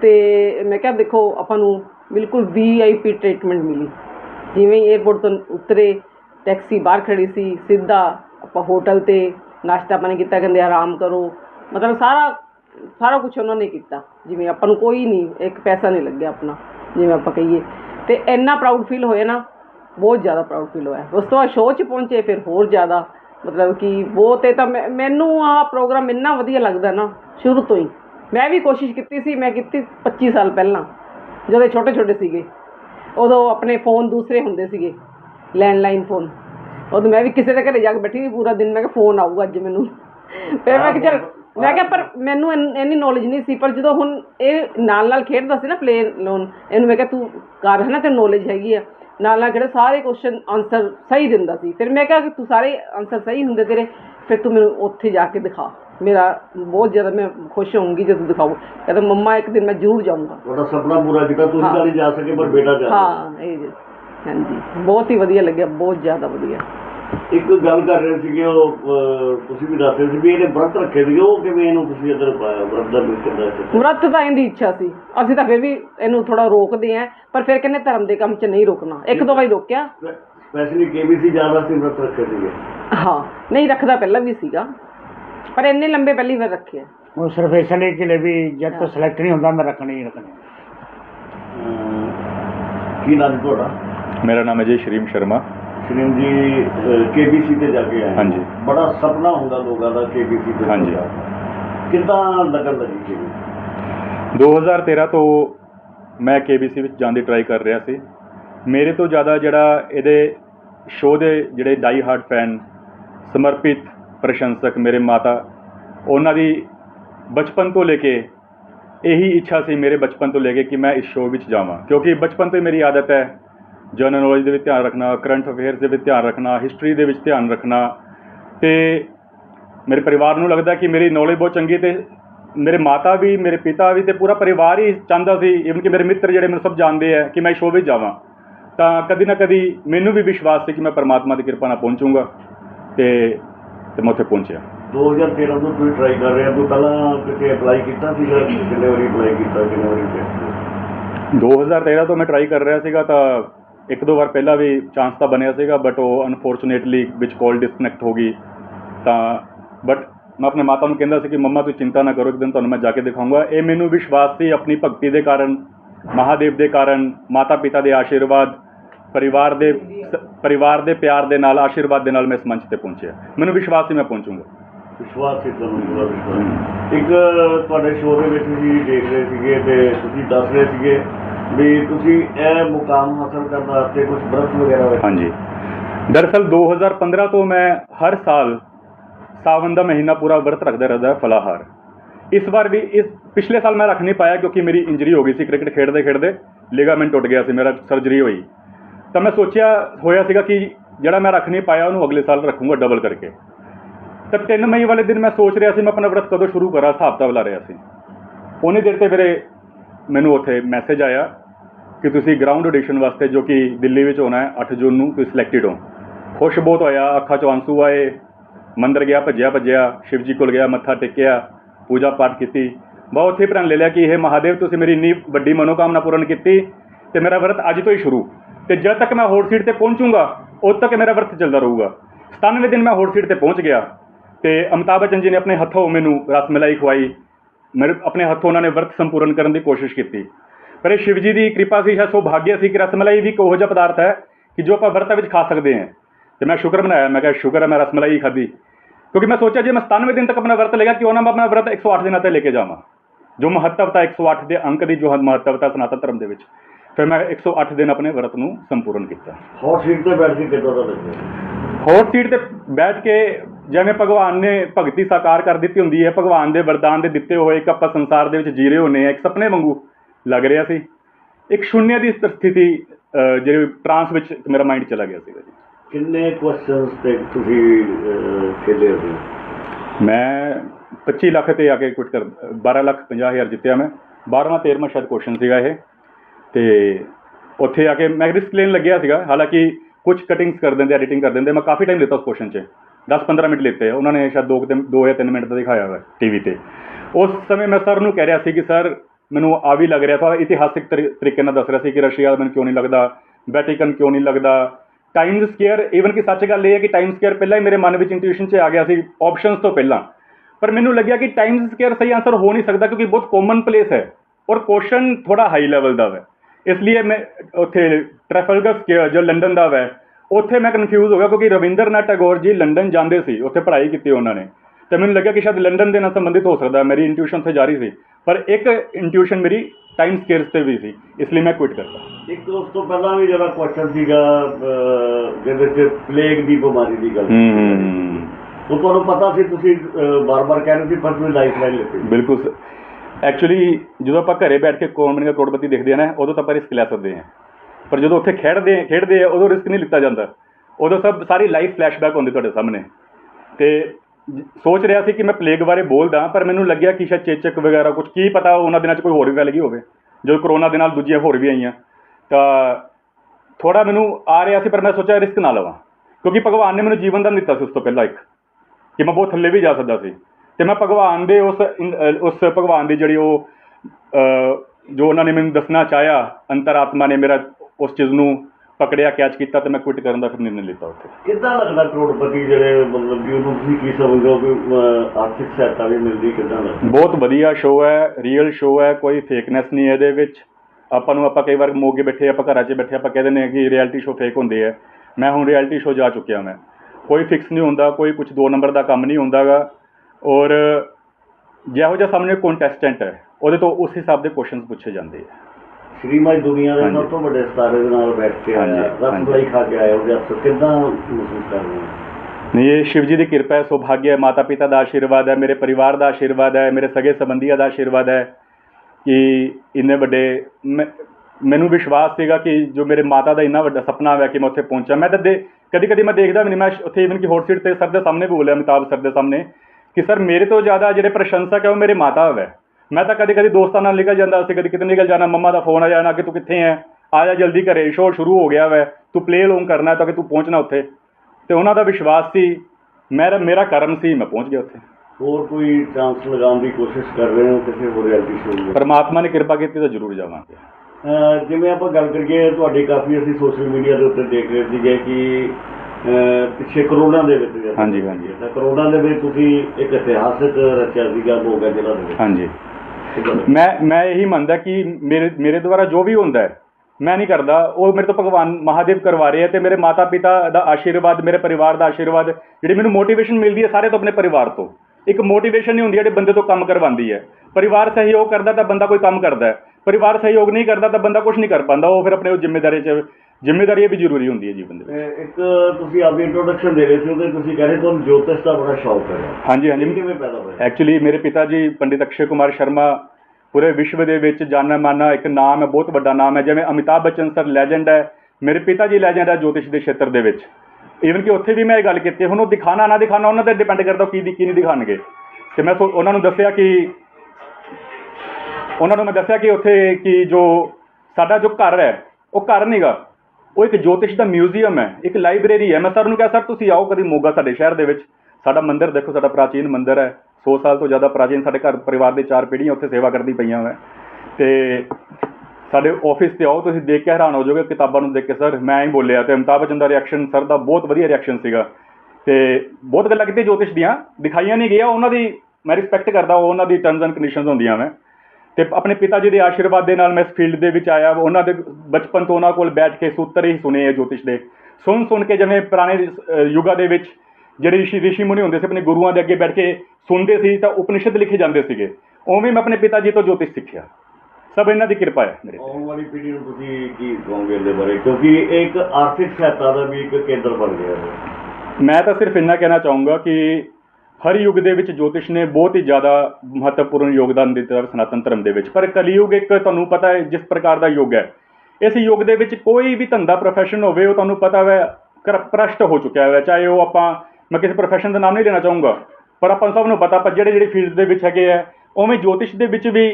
ਤੇ ਮੈਂ ਕਿਹਾ, ਦੇਖੋ, ਆਪਾਂ ਨੂੰ ਬਿਲਕੁਲ ਵੀਆਈਪੀ ਟ੍ਰੀਟਮੈਂਟ ਮਿਲੀ। ਜਿਵੇਂ ਹੀ ਤੋਂ ਉਤਰੇ ਟੈਕਸੀ ਬਾਹਰ ਖੜੀ ਸੀ, ਸਿੱਧਾ ਆਪਾਂ ਹੋਟਲ ਤੇ ਨਾਸ਼ਤਾ ਪਾਣੀ ਕੀਤਾ, ਕਹਿੰਦੇ, ਆਰਾਮ ਕਰੋ। ਮਤਲਬ ਸਾਰਾ ਸਾਰਾ ਕੁਝ ਉਹਨਾਂ ਨੇ ਕੀਤਾ। ਜਿਵੇਂ ਆਪਾਂ ਨੂੰ ਕੋਈ ਨਹੀਂ, ਇੱਕ ਪੈਸਾ ਨਹੀਂ ਲੱਗਿਆ ਆਪਣਾ, ਜਿਵੇਂ ਆਪਾਂ ਕਹੀਏ। ਤੇ ਇੰਨਾ ਪ੍ਰਾਊਡ ਫੀਲ ਹੋਇਆ ਨਾ, ਬਹੁਤ ਜ਼ਿਆਦਾ ਪ੍ਰਾਊਡ ਫੀਲ ਹੋਇਆ। ਉਸ ਤੋਂ ਬਾਅਦ ਸ਼ੋਅ 'ਚ ਪਹੁੰਚੇ, ਫਿਰ ਹੋਰ ਜ਼ਿਆਦਾ। ਮਤਲਬ ਕਿ ਬਹੁਤ ਇਹ ਤਾਂ ਮੈਂ- ਮੈਨੂੰ ਆਹ ਪ੍ਰੋਗਰਾਮ ਇੰਨਾ ਵਧੀਆ ਲੱਗਦਾ ਨਾ, ਸ਼ੁਰੂ ਤੋਂ ਹੀ। ਮੈਂ ਵੀ ਕੋਸ਼ਿਸ਼ ਕੀਤੀ ਸੀ, ਮੈਂ ਕੀਤੀ 25 ਸਾਲ ਪਹਿਲਾਂ, ਜਦੋਂ ਛੋਟੇ ਛੋਟੇ ਸੀਗੇ। ਉਦੋਂ ਆਪਣੇ ਫੋਨ ਦੂਸਰੇ ਹੁੰਦੇ ਸੀਗੇ ਲੈਂਡਲਾਈਨ ਫੋਨ ਉਦੋਂ ਮੈਂ ਵੀ ਕਿਸੇ ਦੇ ਘਰੇ ਜਾ ਕੇ ਬੈਠੀ ਸੀ, ਪੂਰਾ ਦਿਨ ਮੈਂ ਕਿਹਾ ਫੋਨ ਆਊਗਾ ਅੱਜ ਮੈਨੂੰ। ਫਿਰ ਮੈਂ ਕਿਹਾ ਚੱਲ ਮੈਂ ਕਿਹਾ ਪਰ ਮੈਨੂੰ ਇੰਨ- ਇੰਨੀ ਨੌਲੇਜ ਨਹੀਂ ਸੀ ਪਰ ਜਦੋਂ ਹੁਣ ਇਹ ਨਾਲ ਨਾਲ ਖੇਡਦਾ ਸੀ ਨਾ ਪਲੇ ਲੋਨ ਇਹਨੂੰ ਮੈਂ ਕਿਹਾ ਤੂੰ ਕਰ ਹੈ ਨਾ ਤੇ ਨੌਲੇਜ ਹੈਗੀ ਆ। ਨਾਲ ਨਾਲ ਜਿਹੜੇ ਸਾਰੇ ਕੁਐਸਚਨ ਆਨਸਰ ਸਹੀ ਦਿੰਦਾ ਸੀ। ਫਿਰ ਮੈਂ ਕਿਹਾ ਕਿ ਤੂੰ ਸਾਰੇ ਆਨਸਰ ਸਹੀ ਹੁੰਦੇ ਤੇਰੇ ਫਿਰ ਤੂੰ ਮੈਨੂੰ ਉੱਥੇ ਜਾ ਕੇ ਦਿਖਾ। ਮੇਰਾ ਬਹੁਤ ਜ਼ਿਆਦਾ ਮੈਂ ਖੁਸ਼ ਹੋਊਂਗੀ ਜਦੋਂ ਦਿਖਾਓ ਕਹਿੰਦਾ ਮੰਮਾ ਇੱਕ ਦਿਨ ਮੈਂ ਜ਼ਰੂਰ ਜਾਊਂਗਾ। ਤੁਹਾਡਾ ਸੁਪਨਾ ਪੂਰਾ ਕੀਤਾ ਤੁਸੀਂ। ਤਾਂ ਨਹੀਂ ਜਾ ਸਕੇ ਪਰ ਬੇਟਾ ਜਾ ਹਾਂ ਇਹ ਜੀ। ਹਾਂਜੀ। ਬਹੁਤ ਹੀ ਵਧੀਆ ਲੱਗਿਆ ਬਹੁਤ ਜ਼ਿਆਦਾ ਵਧੀਆ। ਇੱਕ ਗੱਲ ਕਰ ਰਹੇ ਸੀਗੇ ਉਹ ਤੁਸੀਂ ਵੀ ਦੱਸ ਰਹੇ ਸੀ ਵੀ ਇਹਨੇ ਵਰਤ ਰੱਖੇ ਸੀਗੇ ਉਹ ਕਿਵੇਂ ਇਹਨੂੰ ਤੁਸੀਂ ਇੱਧਰ ਪਾਇਆ ਵਰਤ ਦਾ ਵੀ ਕਿੱਦਾਂ? ਵਰਤ ਤਾਂ ਇਹਦੀ ਇੱਛਾ ਸੀ। ਅਸੀਂ ਤਾਂ ਫਿਰ ਵੀ ਇਹਨੂੰ ਥੋੜਾ ਰੋਕਦੇ ਆਂ ਪਰ ਫਿਰ ਕਹਿੰਦੇ ਧਰਮ ਦੇ ਕੰਮ 'ਚ ਨਹੀਂ ਰੋਕਣਾ। ਇੱਕ ਦੋ ਵਾਰੀ ਰੋਕਿਆ। ਸਪੈਸ਼ਲੀ ਕੇਬੀਸੀ ਜ਼ਿਆਦਾ ਸੀ ਵਰਤ ਰੱਖੇ ਸੀਗੇ। ਹਾਂ ਨਹੀਂ ਰੱਖਦਾ ਪਹਿਲਾਂ ਵੀ ਸੀਗਾ ਪਰ ਇੰਨੇ ਲੰਬੇ ਪਹਿਲੀ ਵਾਰ ਰੱਖਿਆ ਉਹ ਸਿਰਫ ਇਸ ਲਈ ਕਿ ਲੈ ਵੀ ਜਦ ਤੱਕ ਸਿਲੈਕਟ ਨਹੀਂ ਹੁੰਦਾ ਮੈਂ ਰੱਖਣੀ ਹੀ ਰੱਖਣੀ। ਕੀ ਨਾਮ ਤੁਹਾਡਾ? ਮੇਰਾ ਨਾਮ ਅਜੇ ਸ਼ਰੀਮ ਸ਼ਰਮਾ। ਸ਼੍ਰੀਮ ਜੀ ਕੇਬੀਸੀ ਤੇ ਜਾ ਕੇ ਆਏ ਹਾਂਜੀ। ਬੜਾ ਸੁਪਨਾ ਹੁੰਦਾ ਲੋਕਾਂ ਦਾ ਕੇਬੀਸੀ ਤੇ ਹਾਂਜੀ। ਕਿੱਦਾਂ ਲੱਗਣ ਲੱਗੀ KBC? 2013 ਤੋਂ ਮੈਂ KBC ਵਿੱਚ ਜਾਣ ਦੀ ਟਰਾਈ ਕਰ ਰਿਹਾ ਸੀ ਮੇਰੇ ਤੋਂ ਜ਼ਿਆਦਾ ਜਿਹੜਾ ਇਹਦੇ ਸ਼ੋਅ ਦੇ ਜਿਹੜੇ ਡਾਈ ਹਾਰਡ ਫੈਨ ਸਮਰਪਿਤ ਪ੍ਰਸ਼ੰਸਕ ਮੇਰੇ ਮਾਤਾ ਉਹਨਾਂ ਦੀ ਬਚਪਨ ਤੋਂ ਲੈ ਕੇ ਇਹੀ ਇੱਛਾ ਸੀ ਮੇਰੇ ਬਚਪਨ ਤੋਂ ਲੈ ਕੇ ਕਿ ਮੈਂ ਇਸ ਸ਼ੋਅ ਵਿੱਚ ਜਾਵਾਂ ਕਿਉਂਕਿ ਬਚਪਨ ਤੋਂ ਹੀ ਮੇਰੀ ਆਦਤ ਹੈ ਜਨਰਲ ਨੌਲੇਜ ਦੇ ਵਿੱਚ ਧਿਆਨ ਰੱਖਣਾ ਕਰੰਟ ਅਫੇਅਰਸ ਦੇ ਵਿੱਚ ਧਿਆਨ ਰੱਖਣਾ ਹਿਸਟਰੀ ਦੇ ਵਿੱਚ ਧਿਆਨ ਰੱਖਣਾ। ਤੇ ਮੇਰੇ ਪਰਿਵਾਰ ਨੂੰ ਲੱਗਦਾ ਕਿ ਮੇਰੀ ਨੌਲੇਜ ਬਹੁਤ ਚੰਗੀ ਤੇ ਮੇਰੇ ਮਾਤਾ ਵੀ ਮੇਰੇ ਪਿਤਾ ਵੀ ਤੇ ਪੂਰਾ ਪਰਿਵਾਰ ਹੀ ਚਾਹੁੰਦਾ ਸੀ ਇਵਨ ਕਿ ਮੇਰੇ ਮਿੱਤਰ ਜਿਹੜੇ ਮੈਨੂੰ ਸਭ ਜਾਣਦੇ ਆ ਕਿ ਮੈਂ ਸ਼ੋਅ ਵਿੱਚ ਜਾਵਾਂ। ਤਾਂ ਕਦੀ ਨਾ ਕਦੀ ਮੈਨੂੰ ਵੀ ਵਿਸ਼ਵਾਸ ਸੀ ਕਿ ਮੈਂ ਪਰਮਾਤਮਾ ਦੀ ਕਿਰਪਾ ਨਾਲ ਪਹੁੰਚੂੰਗਾ ਤੇ ਤੇ ਮੈਂ ਉੱਥੇ ਪਹੁੰਚਿਆ। 2013 ਤੋਂ ਤੁਸੀਂ ਟਰਾਈ ਕਰ ਰਹੇ ਹੋ ਤੋਂ ਪਹਿਲਾਂ ਕਿਤੇ ਅਪਲਾਈ ਕੀਤਾ ਸੀਗਾ? ਕਿੰਨੇ ਵਾਰੀ ਅਪਲਾਈ ਕੀਤਾ ਕਿੰਨੇ ਵਾਰੀ test? 2013 ਤੋਂ ਮੈਂ ਟਰਾਈ ਕਰ ਰਿਹਾ ਸੀਗਾ ਤਾਂ ਇੱਕ ਦੋ ਵਾਰ ਪਹਿਲਾਂ ਵੀ ਚਾਂਸ ਤਾਂ ਬਣਿਆ ਸੀਗਾ ਬਟ ਉਹ ਅਨਫੋਰਚੂਨੇਟਲੀ ਵਿੱਚ ਕਾਲ ਡਿਸਕਨੈਕਟ ਹੋ ਗਈ। ਤਾਂ ਬਟ ਮੈਂ ਆਪਣੇ ਮਾਤਾ ਨੂੰ ਕਹਿੰਦਾ ਸੀ ਕਿ ਮੰਮਾ, ਤੁਸੀਂ ਚਿੰਤਾ ਨਾ ਕਰੋ, ਇੱਕ ਦਿਨ ਤੁਹਾਨੂੰ ਮੈਂ ਜਾ ਕੇ ਦਿਖਾਊਂਗਾ ਇਹ ਮੈਨੂੰ ਵਿਸ਼ਵਾਸ ਸੀ ਆਪਣੀ ਭਗਤੀ ਦੇ ਕਾਰਨ, ਮਹਾਦੇਵ ਦੇ ਕਾਰਨ ਮਾਤਾ ਪਿਤਾ ਦੇ ਆਸ਼ੀਰਵਾਦ, ਪਰਿਵਾਰ ਦੇ ਪਰਿਵਾਰ ਦੇ ਪਿਆਰ ਦੇ ਨਾਲ, ਆਸ਼ੀਰਵਾਦ ਦੇ ਨਾਲ ਮੈਂ ਇਸ ਮੰਚ ਤੇ ਪਹੁੰਚਿਆ। ਮੈਨੂੰ ਵਿਸ਼ਵਾਸ ਸੀ ਮੈਂ ਪਹੁੰਚੂੰਗਾ। ਵਿਸ਼ਵਾਸ ਸੀ ਤੁਹਾਨੂੰ ਪੂਰਾ ਵਿਸ਼ਵਾਸ ਇੱਕ ਤੁਹਾਡੇ ਸ਼ੋਅ ਦੇ ਵਿੱਚ ਵੀ ਦੇਖ ਰਹੇ ਸੀਗੇ ਤੇ ਤੁਸੀਂ ਦੱਸ ਰਹੇ ਸੀਗੇ ਵੀ ਤੁਸੀਂ ਇਹ ਮੁਕਾਮ ਹਾਸਲ ਕਰਨ ਵਾਸਤੇ ਕੁਝ ਵਰਤ ਵਗੈਰਾ ਰੱਖੇ। ਹਾਂਜੀ। ਦਰਅਸਲ 2015 ਤੋਂ ਮੈਂ ਹਰ ਸਾਲ ਸਾਵਨ ਦਾ ਮਹੀਨਾ ਪੂਰਾ ਵਰਤ ਰੱਖਦਾ ਰਹਿੰਦਾ ਫਲਾਹਾਰ। ਇਸ ਵਾਰ ਵੀ ਇਸ ਪਿਛਲੇ ਸਾਲ ਮੈਂ ਰੱਖ ਨਹੀਂ ਪਾਇਆ ਕਿਉਂਕਿ ਮੇਰੀ ਇੰਜਰੀ ਹੋ ਗਈ ਸੀ ਕ੍ਰਿਕਟ ਖੇਡਦੇ ਖੇਡਦੇ, ਲਿਗਾਮੈਂਟ ਟੁੱਟ ਗਿਆ ਸੀ, ਮੇਰਾ ਸਰਜਰੀ ਹੋਈ। ਤਾਂ ਮੈਂ ਸੋਚਿਆ, ਹੋਇਆ ਸੀਗਾ ਕਿ ਜਿਹੜਾ ਮੈਂ ਰੱਖ ਨਹੀਂ ਪਾਇਆ, ਉਹਨੂੰ ਅਗਲੇ ਸਾਲ ਰੱਖੂੰਗਾ ਡਬਲ ਕਰਕੇ। ਤਾਂ 3 ਮਈ ਵਾਲੇ ਦਿਨ ਮੈਂ ਸੋਚ ਰਿਹਾ ਸੀ, ਮੈਂ ਆਪਣਾ ਵਰਤ ਕਦੋਂ ਸ਼ੁਰੂ ਕਰਾਂ ਹਿਸਾਬ ਕਿਤਾਬ ਲਾ ਰਿਹਾ ਸੀ। ਉਹਨੇ ਦੇਰ ਤੇ ਮੇਰੇ, ਮੈਨੂੰ ਉੱਥੇ ਮੈਸੇਜ ਆਇਆ ਕਿ ਤੁਸੀਂ ਗਰਾਊਂਡ ਆਡੀਸ਼ਨ ਵਾਸਤੇ ਜੋ ਕਿ ਦਿੱਲੀ ਵਿੱਚ ਹੋਣਾ ਹੈ 8 ਜੂਨ ਨੂੰ ਤੁਸੀਂ ਸਿਲੈਕਟਡ ਹੋ। ਖੁਸ਼ ਬਹੁਤ ਹੋਇਆ, ਅੱਖਾਂ 'ਚੋਂ ਆਂਸੂ ਆਏ, ਮੰਦਰ ਗਿਆ, ਭੱਜਿਆ ਭੱਜਿਆ ਸ਼ਿਵ ਜੀ ਕੋਲ ਗਿਆ, ਮੱਥਾ ਟੇਕਿਆ, ਪੂਜਾ ਪਾਠ ਕੀਤੀ। ਬਹੁਤ ਉੱਥੇ ਪ੍ਰਣ ਲੈ ਲਿਆ ਕਿ ਇਹ ਮਹਾਦੇਵ, ਤੁਸੀਂ ਮੇਰੀ ਇੰਨੀ ਵੱਡੀ ਮਨੋਕਾਮਨਾ ਪੂਰਨ ਕੀਤੀ ਤੇ ਮੇਰਾ ਵਰਤ ਅੱਜ ਤੋਂ ਹੀ ਸ਼ੁਰੂ। ਤੇ ਜਦ ਤੱਕ ਮੈਂ ਹੋਰ ਸੀਟ ਤੇ ਪਹੁੰਚੂੰਗਾ, ਉਦ ਤੱਕ ਮੇਰਾ ਵਰਤ ਚੱਲਦਾ ਰਹੂਗਾ। 97 ਦਿਨ ਮੈਂ ਹੋਰ ਸੀਟ ਤੇ ਪਹੁੰਚ ਗਿਆ ਤੇ ਅਮਿਤਾਭ ਬੱਚਨ ਜੀ ਨੇ ਆਪਣੇ ਹੱਥੋਂ ਮੈਨੂੰ ਰਸ ਮਲਾਈ ਖਵਾਈ ਮੇਰੇ, ਆਪਣੇ ਹੱਥੋਂ ਉਹਨਾਂ ਨੇ ਵਰਤ ਸੰਪੂਰਨ ਕਰਨ ਦੀ ਕੋਸ਼ਿਸ਼ ਕੀਤੀ। ਪਰ ਇਹ ਸ਼ਿਵ ਜੀ ਦੀ ਕਿਰਪਾ ਸੀ ਸ਼ਾਇਦ ਸੁਭਾਗਿਆ ਸੀ ਕਿ ਰਸਮਲਾਈ ਵੀ ਇੱਕ ਉਹੋ ਜਿਹਾ ਪਦਾਰਥ ਹੈ ਕਿ ਜੋ ਆਪਾਂ ਵਰਤਾਂ ਵਿੱਚ ਖਾ ਸਕਦੇ ਹਾਂ। ਤੇ ਮੈਂ ਸ਼ੁਕਰ ਮਨਾਇਆ ਮੈਂ ਕਿਹਾ ਸ਼ੁਕਰ ਹੈ ਮੈਂ ਰਸਮਲਾਈ ਖਾਧੀ। ਕਿਉਂਕਿ ਮੈਂ ਸੋਚਿਆ ਜੇ ਮੈਂ 97 ਦਿਨ ਤੱਕ ਆਪਣਾ ਵਰਤ ਲੇਗਾ ਕਿਉਂ ਨਾ ਮੈਂ ਆਪਣਾ ਵਰਤ 108 ਦਿਨਾਂ ਤੇ ਲੈ ਕੇ ਜਾਵਾਂ। ਜੋ ਮਹੱਤਵਤਾ 108 ਦੇ ਅੰਕ ਦੀ ਜੋ ਮਹੱਤਵਤਾ ਸਨਾਤਨ ਧਰਮ ਦੇ ਵਿੱਚ। ਫਿਰ ਮੈਂ 108 ਦਿਨ ਆਪਣੇ ਵਰਤ ਨੂੰ ਸੰਪੂਰਨ ਕੀਤਾ। ਹੌਟ ਸੀਟ ਤੇ ਬੈਠ ਕੇ ਕਿੱਦਾਂ ਦਾ ਲੱਗਿਆ? ਹੋਰ ਸੀਟ ਤੇ ਬੈਠ ਕੇ ਜਿਵੇਂ ਭਗਵਾਨ ਨੇ ਭਗਤੀ ਸਾਕਾਰ ਕਰ ਦਿੱਤੀ ਹੁੰਦੀ ਹੈ ਭਗਵਾਨ ਦੇ ਵਰਦਾਨ ਦੇ ਦਿੱਤੇ ਹੋਏ ਇੱਕ ਆਪਾਂ ਸੰਸਾਰ ਦੇ ਵਿੱਚ ਜੀ ਰਹੇ ਹੁੰਨੇ ਆ ਇੱਕ ਸੁਪਨੇ ਵਾਂਗੂ। ਲੱਗ ਰਿਹਾ ਸੀ। ਇੱਕ ਸ਼ੂਨਿਆ ਦੀ ਸਥਿਤੀ ਜਿਹੜੀ ਟਰਾਂਸ ਵਿੱਚ ਮੇਰਾ ਮਾਈਂਡ ਚਲਾ ਗਿਆ ਸੀਗਾ ਜੀ। ਕਿੰਨੇ ਕੁਐਸਚਨਸ ਤੇ ਤੁਸੀਂ ਖੇਡੇ ਹੋ ਮੈਂ 25 ਲੱਖ ਤੇ ਆ ਕੇ ਕੁਝ ਕਰ 12 ਲੱਖ 50 ਹਜ਼ਾਰ ਜਿੱਤਿਆ ਮੈਂ। 12ਵਾਂ 13ਵਾਂ ਸ਼ਾਇਦ ਕੁਐਸਚਨ ਸੀਗਾ ਇਹ। ਤੇ ਉੱਥੇ ਆ ਕੇ ਮੈਂ ਰਿਸਕ ਲੈਣ ਲੱਗਿਆ ਸੀਗਾ। ਹਾਲਾਂਕਿ ਕੁਝ ਕਟਿੰਗਸ ਕਰ ਦਿੰਦੇ ਐਡੀਟਿੰਗ ਕਰ ਦਿੰਦੇ। ਮੈਂ ਕਾਫੀ ਟਾਈਮ ਲਿੱਤਾ ਉਸ ਕੁਐਸਚਨ 'ਚ। 10-15 ਮਿੰਟ ਲਿੱਤੇ। ਉਹਨਾਂ ਨੇ ਸ਼ਾਇਦ 2 2 ਜਾਂ 3 ਮਿੰਟ ਦਾ ਦਿਖਾਇਆ ਹੋਇਆ ਟੀਵੀ ਤੇ। ਉਸ ਸਮੇਂ ਮੈਂ ਸਰ ਨੂੰ ਕਹਿ ਰਿਹਾ ਸੀ ਕਿ ਸਰ ਮੈਨੂੰ ਆ ਵੀ ਲੱਗ ਰਿਹਾ ਥਾ ਇਤਿਹਾਸਿਕ ਤਰੀ- ਤਰੀਕੇ ਨਾਲ ਦੱਸ ਰਿਹਾ ਸੀ ਕਿ ਰਸ਼ੀਆ ਮੈਨੂੰ ਕਿਉਂ ਨਹੀਂ ਲੱਗਦਾ, ਵੈਟੀਕਨ ਕਿਉਂ ਨਹੀਂ ਲੱਗਦਾ। ਟਾਈਮ ਸਕੇਅਰ ਈਵਨ ਕਿ ਸੱਚ ਗੱਲ ਇਹ ਹੈ ਕਿ ਟਾਈਮ ਸਕੇਅਰ ਪਹਿਲਾਂ ਹੀ ਮੇਰੇ ਮਨ ਵਿੱਚ ਇੰਟੂਇਸ਼ਨ 'ਚ ਆ ਗਿਆ ਸੀ ਆਪਸ਼ਨਸ ਤੋਂ ਪਹਿਲਾਂ। ਪਰ ਮੈਨੂੰ ਲੱਗਿਆ ਕਿ ਟਾਈਮ ਸਕੇਅਰ ਸਹੀ ਆਨਸਰ ਹੋ ਨਹੀਂ ਸਕਦਾ ਕਿਉਂਕਿ ਬਹੁਤ ਕਾਮਨ ਪਲੇਸ ਹੈ ਔਰ ਕੁਐਸਚਨ ਥੋੜਾ ਹਾਈ ਲੈਵਲ ਦਾ ਹੈ ਇਸ ਲਈ ਮੈਂ ਉੱਥੇ ਟ੍ਰੈਫਲਗਰ ਸਕੇਅਰ ਜੋ ਲੰਡਨ ਦਾ ਹੈ ਉੱਥੇ ਮੈਂ ਕਨਫਿਊਜ਼ ਹੋ ਗਿਆ ਕਿਉਂਕਿ ਰਵਿੰਦਰਨਾਥ ਟੈਗੋਰ ਜੀ ਲੰਡਨ ਜਾਂਦੇ ਸੀ, ਉੱਥੇ ਪੜ੍ਹਾਈ ਕੀਤੀ ਉਹਨਾਂ ਨੇ। ਤੇ ਮੈਨੂੰ ਲੱਗਿਆ ਕਿ ਸ਼ਾਇਦ ਲੰਡਨ ਦੇ ਨਾਲ ਸੰਬੰਧਿਤ ਹੋ ਸਕਦਾ ਮੇਰੀ ਇੰਟੂਇਸ਼ਨ ਤੇ ਜਾਰੀ ਸੀ। ਪਰ ਇੱਕ ਇੰਟੂਇਸ਼ਨ ਮੇਰੀ ਟਾਈਮ ਸਕੇਅਰਸ ਤੇ ਵੀ ਸੀ ਇਸ ਲਈ ਮੈਂ ਕੁਇਟ ਕਰਤਾ। ਇੱਕ ਉਸ ਤੋਂ ਪਹਿਲਾਂ ਵੀ ਜਿਹੜਾ ਕੁਐਸਚਨ ਸੀਗਾ ਜਿਹਦੇ ਚ ਪਲੇਗ ਦੀ ਬਿਮਾਰੀ ਦੀ ਗੱਲ ਹੂੰ ਉਹ ਤੁਹਾਨੂੰ ਪਤਾ ਸੀ ਤੁਸੀਂ ਬਾਰ-ਬਾਰ ਕਹਿ ਰਹੇ ਸੀ ਪਰ ਤੁਸੀਂ ਲਾਈਫ ਲਾਈਨ ਲਿੱਤੀ। ਬਿਲਕੁਲ ਐਕਚੁਅਲੀ ਜਦੋਂ ਆਪਾਂ ਘਰੇ ਬੈਠ ਕੇ ਕੌਣ ਬਣੇਗਾ ਕਰੋੜਪਤੀ ਦੇਖਦੇ ਆ ਨਾ ਉਦੋਂ ਤਾਂ ਆਪਾਂ ਰਿਸਕ ਲੈ ਸਕਦੇ ਹਾਂ। ਪਰ ਜਦੋਂ ਉੱਥੇ ਖੇਡਦੇ ਖੇਡਦੇ ਆ ਉਦੋਂ ਰਿਸਕ ਨਹੀਂ ਲਿੱਤਾ ਜਾਂਦਾ। ਉਦੋਂ ਸਭ ਸਾਰੀ ਲਾਈਫ ਫਲੈਸ਼ਬੈਕ ਹੁੰਦੀ ਤੁਹਾਡੇ ਸਾਹਮਣੇ। ਤੇ ਸੋਚ ਰਿਹਾ ਸੀ ਕਿ ਮੈਂ ਪਲੇਗ ਬਾਰੇ ਬੋਲਦਾ, ਪਰ ਮੈਨੂੰ ਲੱਗਿਆ ਕਿ ਸ਼ਾਇਦ ਚੇਚਕ ਵਗੈਰਾ ਕੁਝ ਕੀ ਪਤਾ ਉਹਨਾਂ ਦਿਨਾਂ 'ਚ ਕੋਈ ਹੋਰ ਵੀ ਫੈਲ ਗਈ ਹੋਵੇ। ਜਦੋਂ ਕਰੋਨਾ ਦੇ ਨਾਲ ਦੂਜੀਆਂ ਹੋਰ ਵੀ ਆਈਆਂ। ਤਾਂ ਥੋੜਾ ਮੈਨੂੰ ਆ ਰਿਹਾ ਸੀ, ਪਰ ਮੈਂ ਸੋਚਿਆ ਰਿਸਕ ਨਾ ਲਵਾਂ। ਕਿਉਂਕਿ ਭਗਵਾਨ ਨੇ ਮੈਨੂੰ ਜੀਵਨ ਦਾਨ ਦਿੱਤਾ ਸੀ ਉਸ ਤੋਂ ਪਹਿਲਾਂ ਇੱਕ। ਕਿ ਮੈਂ ਬਹੁਤ ਥੱਲੇ ਵੀ ਜਾ ਸਕਦਾ ਸੀ। ਤੇ ਮੈਂ ਭਗਵਾਨ ਦੇ ਉਸ ਉਸ ਭਗਵਾਨ ਦੀ ਜਿਹੜੀ ਉਹ ਜੋ ਉਹਨਾਂ ਨੇ ਮੈਨੂੰ ਦੱਸਣਾ ਚਾਹਿਆ, ਅੰਤਰਾਤਮਾ ਨੇ ਮੇਰਾ ਉਸ ਚੀਜ਼ ਨੂੰ ਪਕੜਿਆ ਕੈਚ ਕੀਤਾ ਤੇ ਮੈਂ ਕੁਇਟ ਕਰਨ ਦਾ ਫਿਰ ਨਿਰਣੇ ਲਿੱਤਾ ਉੱਥੇ। ਕਿੱਦਾਂ ਲੱਗਦਾ ਕਰੋੜਪਤੀ ਜਿਹੜੇ ਮਤਲਬ ਕਿ ਉਹਨੂੰ ਤੁਸੀਂ ਕੀ ਸਮਝਦੇ ਹੋ ਕਿ ਅਹ, ਆਰਥਿਕ ਸਹਾਇਤਾ ਵੀ ਮਿਲਦੀ ਕਿੱਦਾਂ ਲੱਗਦਾ? ਬਹੁਤ ਵਧੀਆ ਸ਼ੋਅ ਹੈ ਰੀਅਲ ਸ਼ੋਅ ਹੈ ਕੋਈ ਫੇਕਨੈਸ ਨਹੀਂ ਇਹਦੇ ਵਿੱਚ। ਆਪਾਂ ਨੂੰ ਆਪਾਂ ਕਈ ਵਾਰ ਮੋਗੇ ਬੈਠੇ ਆਪਾਂ ਘਰਾਂ 'ਚ ਬੈਠੇ ਆਪਾਂ ਕਹਿੰਦੇ ਨੇ ਕਿ ਰਿਐਲਿਟੀ ਸ਼ੋਅ ਫੇਕ ਹੁੰਦੇ ਆ। ਮੈਂ ਹੁਣ ਰਿਐਲਿਟੀ ਸ਼ੋਅ ਜਾ ਚੁੱਕਿਆ ਮੈਂ। ਕੋਈ ਫਿਕਸ ਨਹੀਂ ਹੁੰਦਾ ਕੋਈ ਕੁਝ ਦੋ ਨੰਬਰ ਦਾ ਕੰਮ ਨਹੀਂ ਹੁੰਦਾਗਾ। ਔਰ ਜਿਹੋ ਜਿਹਾ ਸਾਹਮਣੇ ਕੰਟੈਸਟੈਂਟ ਹੈ ਉਹਦੇ ਤੋਂ ਉਸ ਹਿਸਾਬ ਦੇ ਕੁਐਸਚਨਸ ਪੁੱਛੇ ਜਾਂਦੇ ਆ। ਸ਼੍ਰੀਮਾਈ ਦੁਨੀਆ ਦੇ। ਸਭ ਤੋਂ ਵੱਡੇ ਸਿਤਾਰੇ ਦੇ ਨਾਲ ਬੈਠ ਕੇ ਆਇਆ। ਰਸਮਲਾਈ ਖਾ ਕੇ ਆਇਆ ਉਹਦੇ ਅਫਸਰ ਕਿੱਦਾਂ ਮਹਿਸੂਸ ਕਰ ਰਹੇ ਹੋ ਨਹੀਂ ਇਹ ਸ਼ਿਵ ਜੀ ਦੀ ਕਿਰਪਾ ਹੈ ਸੁਭਾਗਿਆ ਹੈ ਮਾਤਾ ਪਿਤਾ ਦਾ ਆਸ਼ੀਰਵਾਦ ਹੈ ਮੇਰੇ ਪਰਿਵਾਰ ਦਾ ਆਸ਼ੀਰਵਾਦ ਹੈ ਮੇਰੇ ਸਗੇ ਸੰਬੰਧੀਆਂ ਦਾ ਆਸ਼ੀਰਵਾਦ ਹੈ ਕਿ ਇੰਨੇ ਵੱਡੇ ਮੈਨੂੰ ਵਿਸ਼ਵਾਸ ਸੀਗਾ ਕਿ ਜੋ ਮੇਰੇ ਮਾਤਾ ਦਾ ਇੰਨਾ ਵੱਡਾ ਸੁਪਨਾ ਹੋਇਆ ਕਿ ਮੈਂ ਉੱਥੇ ਪਹੁੰਚਾਂ ਮੈਂ ਤਾਂ ਕਦੀ ਕਦੀ ਮੈਂ ਦੇਖਦਾ ਵੀ ਨਹੀਂ ਮੈਂ ਉੱਥੇ ਇਵਨ ਕਿ ਹੌਟ ਸੀਟ ਤੇ ਸਰ ਦੇ ਸਾਹਮਣੇ ਬੋਲਿਆ ਅਮਿਤਾਭ ਸਰ ਦੇ ਸਾਹਮਣੇ ਕਿ ਸਰ ਮੇਰੇ ਤੋਂ ਜ਼ਿਆਦਾ ਜਿਹੜੇ ਪ੍ਰਸ਼ੰਸਕ ਹੈ ਉਹ ਮੇਰੇ ਮਾਤਾ ਹੋਵੇ ਮੈਂ ਤਾਂ ਕਦੀ ਕਦੀ ਦੋਸਤਾਂ ਨਾਲ ਨਿਕਲ ਜਾਂਦਾ ਸੀ ਕਦੀ ਕਿਤੇ ਨਿਕਲ ਜਾਣਾ ਮੰਮਾ ਦਾ ਫੋਨ ਆ ਜਾਣਾ ਕਿ ਤੂੰ ਕਿੱਥੇ ਹੈ ਆ ਜਾ ਜਲਦੀ ਘਰੇ ਸ਼ੋਅ ਸ਼ੁਰੂ ਹੋ ਗਿਆ ਵੈ। ਤੂੰ ਪਲੇ ਅਲੋਂਗ ਕਰਨਾ ਤਾਂ ਕਿ ਤੂੰ ਪਹੁੰਚਣਾ ਉੱਥੇ। ਤੇ ਉਹਨਾਂ ਦਾ ਵਿਸ਼ਵਾਸ ਸੀ ਮੇਰਾ ਮੇਰਾ ਕਰਮ ਸੀ ਮੈਂ ਪਹੁੰਚ ਗਿਆ ਉੱਥੇ। ਹੋਰ ਕੋਈ ਚਾਂਸ ਲਗਾਉਣ ਦੀ ਕੋਸ਼ਿਸ਼ ਕਰ ਰਹੇ ਹੋ ਕਿਸੇ ਹੋਰ ਰਿਐਲਿਟੀ ਸ਼ੋਅ ਵਿੱਚ ਪਰਮਾਤਮਾ ਨੇ ਕਿਰਪਾ ਕੀਤੀ ਤਾਂ ਜ਼ਰੂਰ ਜਾਵਾਂਗੇ। ਜਿਵੇਂ ਆਪਾਂ ਗੱਲ ਕਰੀਏ ਤੁਹਾਡੀ ਕਾਫੀ ਅਸੀਂ ਸੋਸ਼ਲ ਮੀਡੀਆ ਦੇ ਉੱਤੇ ਦੇਖ ਰਹੇ ਸੀਗੇ ਕਿ ਪਿੱਛੇ ਕਰੋੜਾਂ ਦੇ ਵਿੱਚ ਹਾਂਜੀ, ਹਾਂਜੀ। ਤਾਂ ਕਰੋੜਾਂ ਦੇ ਵਿੱਚ ਤੁਸੀਂ ਇੱਕ ਇਤਿਹਾਸਕ ਰਚਿਆ ਸੀਗਾ ਮੋਗਾ ਜ਼ਿਲ੍ਹਾ ਦੇ ਵਿੱਚ। ਹਾਂਜੀ? ਮੈਂ ਮੈਂ ਇਹੀ ਮੰਨਦਾ ਕਿ ਮੇਰੇ ਮੇਰੇ ਦੁਆਰਾ ਜੋ ਵੀ ਹੁੰਦਾ ਹੈ, ਮੈਂ ਨਹੀਂ ਕਰਦਾ। ਉਹ ਮੇਰੇ ਤੋਂ ਭਗਵਾਨ ਮਹਾਦੇਵ ਕਰਵਾ ਰਹੇ ਆ ਤੇ ਮੇਰੇ ਮਾਤਾ ਪਿਤਾ ਦਾ ਆਸ਼ੀਰਵਾਦ, ਮੇਰੇ ਪਰਿਵਾਰ ਦਾ ਆਸ਼ੀਰਵਾਦ, ਜਿਹੜੀ ਮੈਨੂੰ ਮੋਟੀਵੇਸ਼ਨ ਮਿਲਦੀ ਹੈ ਸਾਰੇ ਤੋਂ ਆਪਣੇ ਪਰਿਵਾਰ ਤੋਂ। ਇੱਕ ਮੋਟੀਵੇਸ਼ਨ ਨਹੀਂ ਹੁੰਦੀ ਜਿਹੜੇ ਬੰਦੇ ਤੋਂ ਕੰਮ ਕਰਵਾਉਂਦੀ ਹੈ। ਪਰਿਵਾਰ ਸਹਿਯੋਗ ਕਰਦਾ ਤਾਂ ਬੰਦਾ ਕੋਈ ਕੰਮ ਕਰਦਾ ਹੈ। ਪਰਿਵਾਰ ਸਹਿਯੋਗ ਨਹੀਂ ਕਰਦਾ ਤਾਂ ਬੰਦਾ ਕੁਝ ਨਹੀਂ ਕਰ ਪਾਉਂਦਾ। ਉਹ ਫਿਰ ਆਪਣੇ ਉਹ ਜ਼ਿੰਮੇਵਾਰੀ 'ਚ ਜ਼ਿੰਮੇਵਾਰੀ ਵੀ ਜ਼ਰੂਰੀ ਹੁੰਦੀ ਹੈ ਜੀਵਨ ਦੇ ਵਿੱਚ। ਇੱਕ ਤੁਸੀਂ ਆਪਣੀ ਇੰਟਰੋਡਕਸ਼ਨ ਦੇ ਰਹੇ ਸੀ ਉਹਦੇ ਤੁਸੀਂ ਕਹਿ ਰਹੇ ਤੁਹਾਨੂੰ ਜੋਤਿਸ਼ ਦਾ ਬੜਾ ਸ਼ੌਕ ਹੈ। ਹਾਂਜੀ ਇਹ ਹਾਂਜੀ ਕਿਵੇਂ ਪੈਦਾ ਹੋਇਆ? ਐਕਚੁਅਲੀ ਮੇਰੇ ਪਿਤਾ ਜੀ ਪੰਡਿਤ ਅਕਸ਼ੇ ਕੁਮਾਰ ਸ਼ਰਮਾ ਪੂਰੇ ਵਿਸ਼ਵ ਦੇ ਵਿੱਚ ਜਾਣਾ ਮਾਨਾ ਇੱਕ ਨਾਮ ਹੈ ਬਹੁਤ ਵੱਡਾ ਨਾਮ ਹੈ ਜਿਵੇਂ ਅਮਿਤਾਭ ਬੱਚਨ ਸਰ ਲੈਜੈਂਡ ਹੈ ਮੇਰੇ ਪਿਤਾ ਜੀ ਲੈਜੈਂਡ ਹੈ ਜੋਤਿਸ਼ ਦੇ ਖੇਤਰ ਦੇ ਵਿੱਚ। ਈਵਨ ਕਿ ਉੱਥੇ ਵੀ ਮੈਂ ਇਹ ਗੱਲ ਕੀਤੀ ਹੁਣ ਉਹ ਦਿਖਾਣਾ ਨਾ ਦਿਖਾਣਾ ਉਹਨਾਂ ਤੇ ਡਿਪੈਂਡ ਕਰਦਾ ਉਹ ਕੀ ਦੀ ਕੀ ਨਹੀਂ ਦਿਖਾਣਗੇ। ਤੇ ਮੈਂ ਸੋ- ਉਹਨਾਂ ਨੂੰ ਦੱਸਿਆ ਕਿ ਉਹਨਾਂ ਨੂੰ ਮੈਂ ਦੱਸਿਆ ਕਿ ਉੱਥੇ ਕਿ ਜੋ ਸਾਡਾ ਜੋ ਘਰ ਹੈ ਉਹ ਘਰ ਨਹੀਂਗਾ ਉਹ ਇੱਕ ਜੋਤਿਸ਼ ਦਾ ਮਿਊਜ਼ੀਅਮ ਹੈ, ਇੱਕ ਲਾਇਬ੍ਰੇਰੀ ਹੈ। ਮੈਂ ਸਰ ਨੂੰ ਕਿਹਾ, ਸਰ, ਤੁਸੀਂ ਆਓ ਕਦੀ ਮੋਗਾ ਸਾਡੇ ਸ਼ਹਿਰ ਦੇ ਵਿੱਚ। ਸਾਡਾ ਮੰਦਿਰ ਦੇਖੋ, ਸਾਡਾ ਪ੍ਰਾਚੀਨ ਮੰਦਿਰ ਹੈ। 100 ਸਾਲ ਤੋਂ ਜ਼ਿਆਦਾ ਪ੍ਰਾਚੀਨ ਸਾਡੇ ਘਰ ਪਰਿਵਾਰ ਦੇ ਚਾਰ ਪੀੜ੍ਹੀਆਂ ਉੱਥੇ ਸੇਵਾ ਕਰਦੀ ਪਈਆਂ ਹੋਏ ਤੇ ਸਾਡੇ ਆਫਿਸ ਤੇ ਆਓ, ਤੁਸੀਂ ਦੇਖ ਕੇ ਹੈਰਾਨ ਹੋ ਜਾਓਗੇ ਕਿਤਾਬਾਂ ਨੂੰ ਦੇਖ ਕੇ। ਸਰ, ਮੈਂ ਹੀ ਬੋਲਿਆ ਤੇ ਅਮਿਤਾਭ ਬੱਚਨ ਦਾ ਰਿਐਕਸ਼ਨ ਸਰ ਦਾ ਬਹੁਤ ਵਧੀਆ ਰਿਐਕਸ਼ਨ ਸੀਗਾ। ਤੇ ਬਹੁਤ ਗੱਲਾਂ ਕੀਤੀ ਜੋਤਿਸ਼ ਦੀਆਂ, ਦਿਖਾਈਆਂ ਨਹੀਂ ਗਿਆ ਉਹਨਾਂ ਦੀ, ਮੈਂ ਰਿਸਪੈਕਟ ਕਰਦਾ, ਉਹ ਉਹਨਾਂ ਦੀ ਟਰਮਸ ਐਂਡ ਕੰਡੀਸ਼ਨਸ ਹੁੰਦੀਆਂ ਮੈਂ ਤੇ ਆਪਣੇ ਪਿਤਾ ਜੀ ਦੇ ਆਸ਼ੀਰਵਾਦ ਦੇ ਨਾਲ ਮੈਂ ਇਸ ਫੀਲਡ ਦੇ ਵਿੱਚ ਆਇਆ। ਉਹਨਾਂ ਦੇ ਬਚਪਨ ਤੋਂ ਉਹਨਾਂ ਕੋਲ ਬੈਠ ਕੇ ਸੂਤਰ ਹੀ ਸੁਣੇ ਆ ਜੋਤਿਸ਼ ਦੇ। ਸੁਣ ਸੁਣ ਕੇ ਜਿਵੇਂ ਪੁਰਾਣੇ ਯੁੱਗਾਂ ਦੇ ਵਿੱਚ ਜਿਹੜੇ ਰਿਸ਼ੀ ਰਿਸ਼ੀ ਮੁਨੀ ਹੁੰਦੇ ਸੀ ਆਪਣੇ ਗੁਰੂਆਂ ਦੇ ਅੱਗੇ ਬੈਠ ਕੇ ਸੁਣਦੇ ਸੀ ਤਾਂ ਉਪਨਿਸ਼ਦ ਲਿਖੇ ਜਾਂਦੇ ਸੀਗੇ। ਉਵੇਂ ਮੈਂ ਆਪਣੇ ਪਿਤਾ ਜੀ ਤੋਂ ਜੋਤਿਸ਼ ਸਿੱਖਿਆ। ਸਭ ਇਹਨਾਂ ਦੀ ਕਿਰਪਾ ਹੈ ਮੇਰੇ ਤੇ। ਆਉਣ ਵਾਲੀ ਪੀੜ੍ਹੀ ਨੂੰ ਤੁਸੀਂ ਕੀ ਕਹੋਗੇ ਇਹਦੇ ਬਾਰੇ? ਕਿਉਂਕਿ ਇਹ ਇੱਕ ਆਰਥਿਕ ਸਹਾਇਤਾ ਦਾ ਵੀ ਇੱਕ ਕੇਂਦਰ ਬਣ ਗਿਆ ਹੈ। ਮੈਂ ਤਾਂ ਸਿਰਫ ਇੰਨਾ ਕਹਿਣਾ ਚਾਹੂੰਗਾ ਕਿ ਹਰ ਯੁੱਗ ਦੇ ਵਿੱਚ ਜੋਤਿਸ਼ ਨੇ ਬਹੁਤ ਹੀ ਜ਼ਿਆਦਾ ਮਹੱਤਵਪੂਰਨ ਯੋਗਦਾਨ ਦਿੱਤਾ ਸਨਾਤਨ ਧਰਮ ਦੇ ਵਿੱਚ। ਪਰ ਕਲਯੁਗ ਇੱਕ ਤੁਹਾਨੂੰ ਪਤਾ ਹੈ ਜਿਸ ਪ੍ਰਕਾਰ ਦਾ ਯੁੱਗ ਹੈ। ਇਸ ਯੁੱਗ ਦੇ ਵਿੱਚ ਕੋਈ ਵੀ ਧੰਦਾ ਪ੍ਰੋਫੈਸ਼ਨ ਹੋਵੇ, ਉਹ ਤੁਹਾਨੂੰ ਪਤਾ ਹੈ ਕਰ ਭ੍ਰਸ਼ਟ ਹੋ ਚੁੱਕਿਆ ਹੈ ਚਾਹੇ ਉਹ ਆਪਾਂ, ਮੈਂ ਕਿਸੇ ਪ੍ਰੋਫੈਸ਼ਨ ਦਾ ਨਾਮ ਨਹੀਂ ਲੈਣਾ ਚਾਹੂੰਗਾ, ਪਰ ਆਪਾਂ ਸਭ ਨੂੰ ਪਤਾ, ਪਰ ਜਿਹੜੇ ਜਿਹੜੇ ਫੀਲਡ ਦੇ ਵਿੱਚ ਹੈਗੇ ਆ, ਉਵੇਂ ਜੋਤਿਸ਼ ਦੇ ਵਿੱਚ ਵੀ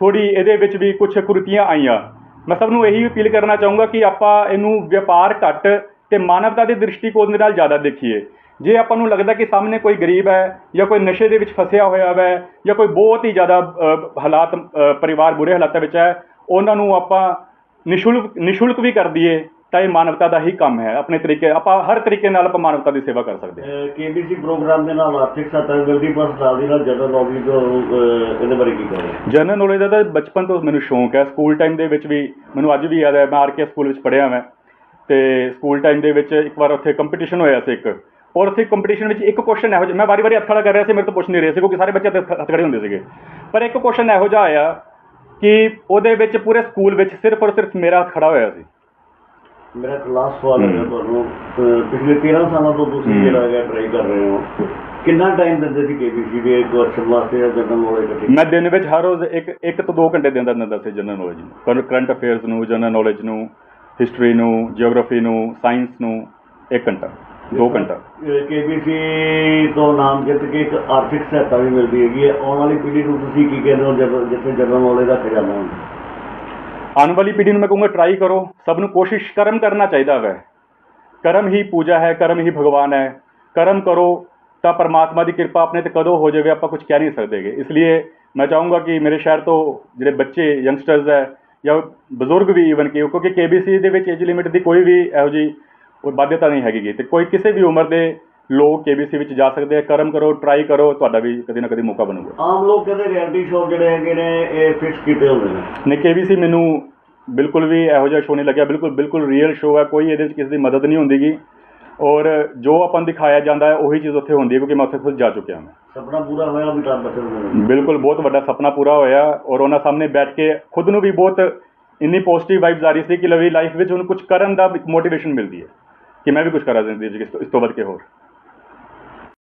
ਥੋੜੀ ਇਹਦੇ ਵਿੱਚ ਵੀ ਕੁਝ ਕੁਰਤੀਆਂ ਆਈਆਂ। ਮੈਂ ਸਭ ਨੂੰ ਇਹੀ ਅਪੀਲ ਕਰਨਾ ਚਾਹੂੰਗਾ ਕਿ ਆਪਾਂ ਇਹਨੂੰ ਵਪਾਰ ਘੱਟ ਤੇ ਮਾਨਵਤਾ ਦੇ ਦ੍ਰਿਸ਼ਟੀਕੋਣ ਦੇ ਨਾਲ ਜ਼ਿਆਦਾ ਦੇਖੀਏ। ਜੇ ਆਪਾਂ ਨੂੰ ਲੱਗਦਾ ਕਿ ਸਾਹਮਣੇ ਕੋਈ ਗਰੀਬ ਹੈ ਜਾਂ ਕੋਈ ਨਸ਼ੇ ਦੇ ਵਿੱਚ ਫਸਿਆ ਹੋਇਆ ਹੈ ਜਾਂ ਕੋਈ ਬਹੁਤ ਹੀ ਜ਼ਿਆਦਾ ਹਾਲਾਤ ਪਰਿਵਾਰ ਬੁਰੇ ਹਾਲਾਤਾਂ ਵਿੱਚ ਹੈ ਉਹਨਾਂ ਨੂੰ ਆਪਾਂ ਨਿਸ਼ੁਲਕ ਨਿਸ਼ੁਲਕ ਵੀ ਕਰ ਦਈਏ ਤਾਂ ਇਹ ਮਾਨਵਤਾ ਦਾ ਹੀ ਕੰਮ ਹੈ। ਆਪਣੇ ਤਰੀਕੇ ਆਪਾਂ ਹਰ ਤਰੀਕੇ ਨਾਲ ਆਪਾਂ ਮਾਨਵਤਾ ਦੀ ਸੇਵਾ ਕਰ ਸਕਦੇ ਹਾਂ। ਕੇਬੀਸੀ ਪ੍ਰੋਗਰਾਮ ਦੇ ਨਾਲ ਆਰਥਿਕ ਸਹਾਇਤਾ ਮਿਲਦੀ ਪਰ ਨਾਲ ਦੀ ਨਾਲ ਜਨਰਲ ਨੌਲੇਜ ਇਹਦੇ ਬਾਰੇ ਕੀ ਕਹੋਗੇ ਜਨਰਲ ਨੌਲੇਜ ਦਾ ਤਾਂ ਬਚਪਨ ਤੋਂ ਮੈਨੂੰ ਸ਼ੌਂਕ ਹੈ। ਸਕੂਲ ਟਾਈਮ ਦੇ ਵਿੱਚ ਵੀ ਮੈਨੂੰ ਅੱਜ ਵੀ ਯਾਦ ਹੈ ਮੈਂ ਆਰ ਕੇ ਸਕੂਲ ਵਿੱਚ ਪੜ੍ਹਿਆ ਮੈਂ ਤੇ ਸਕੂਲ ਟਾਈਮ ਦੇ ਵਿੱਚ ਇੱਕ ਵਾਰ ਉੱਥੇ ਕੰਪੀਟੀਸ਼ਨ ਹੋਇਆ ਸੀ ਇੱਕ। ਔਰ ਉੱਥੇ ਕੰਪੀਟੀਸ਼ਨ ਵਿੱਚ ਇੱਕ ਕੁਐਸਚਨ ਇਹੋ ਜਿਹਾ ਮੈਂ ਵਾਰੀ ਵਾਰੀ ਹੱਥ ਖੜਾ ਕਰ ਰਿਹਾ ਸੀ ਮੇਰੇ ਤੋਂ ਪੁੱਛ ਨਹੀਂ ਰਹੇ ਸੀ ਕਿਉਂਕਿ ਸਾਰੇ ਬੱਚੇ ਹੱਥ ਖੜੇ ਹੁੰਦੇ ਸੀਗੇ। ਪਰ ਇੱਕ ਕੁਐਸਚਨ ਇਹੋ ਜਿਹਾ ਆਇਆ ਕਿ ਉਹਦੇ ਵਿੱਚ ਪੂਰੇ ਸਕੂਲ ਵਿੱਚ ਸਿਰਫ ਔਰ ਸਿਰਫ ਮੇਰਾ ਹੱਥ ਖੜਾ ਹੋਇਆ ਸੀ। ਮੇਰਾ ਕਲਾਸ ਸਵਾਲ ਹੈ। ਤੁਹਾਨੂੰ। ਪਿਛਲੇ 13 ਸਾਲਾਂ ਤੋਂ ਤੁਸੀਂ। ਜਿਹੜਾ ਹੈਗਾ ਟਰਾਈ ਕਰ ਰਹੇ ਹੋ। ਕਿੰਨਾ ਟਾਈਮ ਦਿੰਦੇ ਸੀ ਕੇਬੀਸੀ ਦੇ ਕੁਐਸਚਨ ਵਾਸਤੇ ਜਾਂ ਜਨਰਲ ਨੌਲੇਜ ਇਕੱਠੀ? ਮੈਂ ਦਿਨ ਵਿੱਚ ਹਰ ਰੋਜ਼ ਇੱਕ ਇੱਕ ਤੋਂ ਦੋ ਘੰਟੇ ਦਿੰਦਾ ਦਿੰਦਾ ਸੀ ਜਨਰਲ ਨੌਲੇਜ ਨੂੰ। ਕਰੰਟ ਅਫੇਅਰਸ ਨੂੰ ਜਨਰਲ ਨੌਲੇਜ ਨੂੰ ਹਿਸਟਰੀ ਨੂੰ ਜੀਓਗ੍ਰਾਫੀ ਨੂੰ ਸਾਇੰਸ ਨੂੰ ਇੱਕ ਘੰਟਾ। ਦੋ ਘੰਟਾ। ਕੇਬੀਸੀ ਤੋਂ ਨਾਮ ਜਿੱਤ ਕੇ ਇੱਕ ਆਰਥਿਕ ਸਹਾਇਤਾ ਵੀ ਮਿਲਦੀ ਹੈਗੀ ਹੈ। ਆਉਣ ਵਾਲੀ ਪੀੜ੍ਹੀ ਨੂੰ ਤੁਸੀਂ ਕੀ ਕਹਿੰਦੇ ਹੋ? ਜਦ- ਜਿੱਥੇ ਜਨਰਲ ਨੌਲੇਜ ਦਾ ਖਜ਼ਾਨਾ ਹੁੰਦਾ ਆਉਣ ਵਾਲੀ ਪੀੜ੍ਹੀ ਨੂੰ ਮੈਂ ਕਹੂੰਗਾ ਟਰਾਈ ਕਰੋ। ਸਭ ਨੂੰ ਕੋਸ਼ਿਸ਼ ਕਰਮ ਕਰਨਾ ਚਾਹੀਦਾ ਵੈ। ਕਰਮ ਹੀ ਪੂਜਾ ਹੈ ਕਰਮ ਹੀ ਭਗਵਾਨ ਹੈ। ਕਰਮ ਕਰੋ ਤਾਂ ਪਰਮਾਤਮਾ ਦੀ ਕਿਰਪਾ ਆਪਣੇ ਤੇ ਕਦੋਂ ਹੋ ਜਾਵੇ ਆਪਾਂ ਕੁਝ ਕਹਿ ਨਹੀਂ ਸਕਦੇਗੇ ਇਸ ਲਈ ਮੈਂ ਚਾਹੂੰਗਾ ਕਿ ਮੇਰੇ ਸ਼ਹਿਰ ਤੋਂ ਜਿਹੜੇ ਬੱਚੇ ਯੰਗਸਟਰਸ ਹੈ ਜਾਂ ਬਜ਼ੁਰਗ ਵੀ ਈਵਨ ਕਿ ਕਿਉਂਕਿ ਕੇਬੀਸੀ ਦੇ ਵਿੱਚ ਏਜ ਲਿਮਿਟ ਦੀ ਕੋਈ ਵੀ ਇਹੋ ਜੀ ਕੋਈ ਬਾਧਿਅਤਾ ਨਹੀਂ ਹੈਗੀ ਤੇ ਕੋਈ ਕਿਸੇ ਵੀ ਉਮਰ ਦੇ ਲੋਕ ਕੇਬੀਸੀ ਵਿੱਚ ਜਾ ਸਕਦੇ ਆ ਕਰਮ ਕਰੋ ਟਰਾਈ ਕਰੋ ਤੁਹਾਡਾ ਵੀ ਕਦੇ ਨਾ ਕਦੇ ਮੌਕਾ ਬਣੂਗਾ। ਆਮ ਲੋਕ ਕਹਿੰਦੇ ਰਿਐਲਿਟੀ ਸ਼ੋਅ ਜਿਹੜੇ ਹੈਗੇ ਨੇ ਇਹ ਫਿਕਸ ਕੀਤੇ ਹੁੰਦੇ ਨੇ। ਨੇ ਕੇਬੀਸੀ ਮੈਨੂੰ ਬਿਲਕੁਲ ਵੀ ਇਹੋ ਜਿਹਾ ਸ਼ੋਅ ਨਹੀਂ ਲੱਗਿਆ। ਬਿਲਕੁਲ ਬਿਲਕੁਲ ਰੀਅਲ ਸ਼ੋਅ ਹੈ ਕੋਈ ਇਹਦੇ ਵਿੱਚ ਕਿਸੇ ਦੀ ਮਦਦ ਨਹੀਂ ਹੁੰਦੀਗੀ ਔਰ ਜੋ ਆਪਾਂ ਦਿਖਾਇਆ ਜਾਂਦਾ ਹੈ ਉਹੀ ਚੀਜ਼ ਉੱਥੇ ਹੁੰਦੀ ਹੈ ਕਿਉਂਕਿ ਮੈਂ ਉੱਥੇ ਖੁਦ ਜਾ ਚੁੱਕਿਆ ਮੈਂ ਸੁਪਨਾ ਪੂਰਾ ਹੋਇਆ ਵੀ ਤਾਂ ਬੱਚੇ ਬਿਲਕੁਲ ਬਹੁਤ ਵੱਡਾ ਸੁਪਨਾ ਪੂਰਾ ਹੋਇਆ ਔਰ ਉਹਨਾਂ ਸਾਹਮਣੇ ਬੈਠ ਕੇ ਖੁਦ ਨੂੰ ਵੀ ਬਹੁਤ ਇੰਨੀ ਪੋਜ਼ਿਟਿਵ ਵਾਈਬਸ ਆ ਰਹੀ ਸੀ ਕਿ ਲਵੀ ਲਾਈਫ ਵਿੱਚ ਉਹਨੂੰ ਕੁਝ ਕਰਨ ਦਾ ਮੋਟੀਵੇਸ਼ਨ ਮਿਲਦੀ ਹੈ। ਕਿ ਮੈਂ ਵੀ ਕੁਝ ਕਰਾਂ ਜ਼ਿੰਦਗੀ ਵਿੱਚ ਇਸ ਤੋਂ- ਇਸ ਤੋਂ ਵੱਧ ਕੇ ਹੋਰ।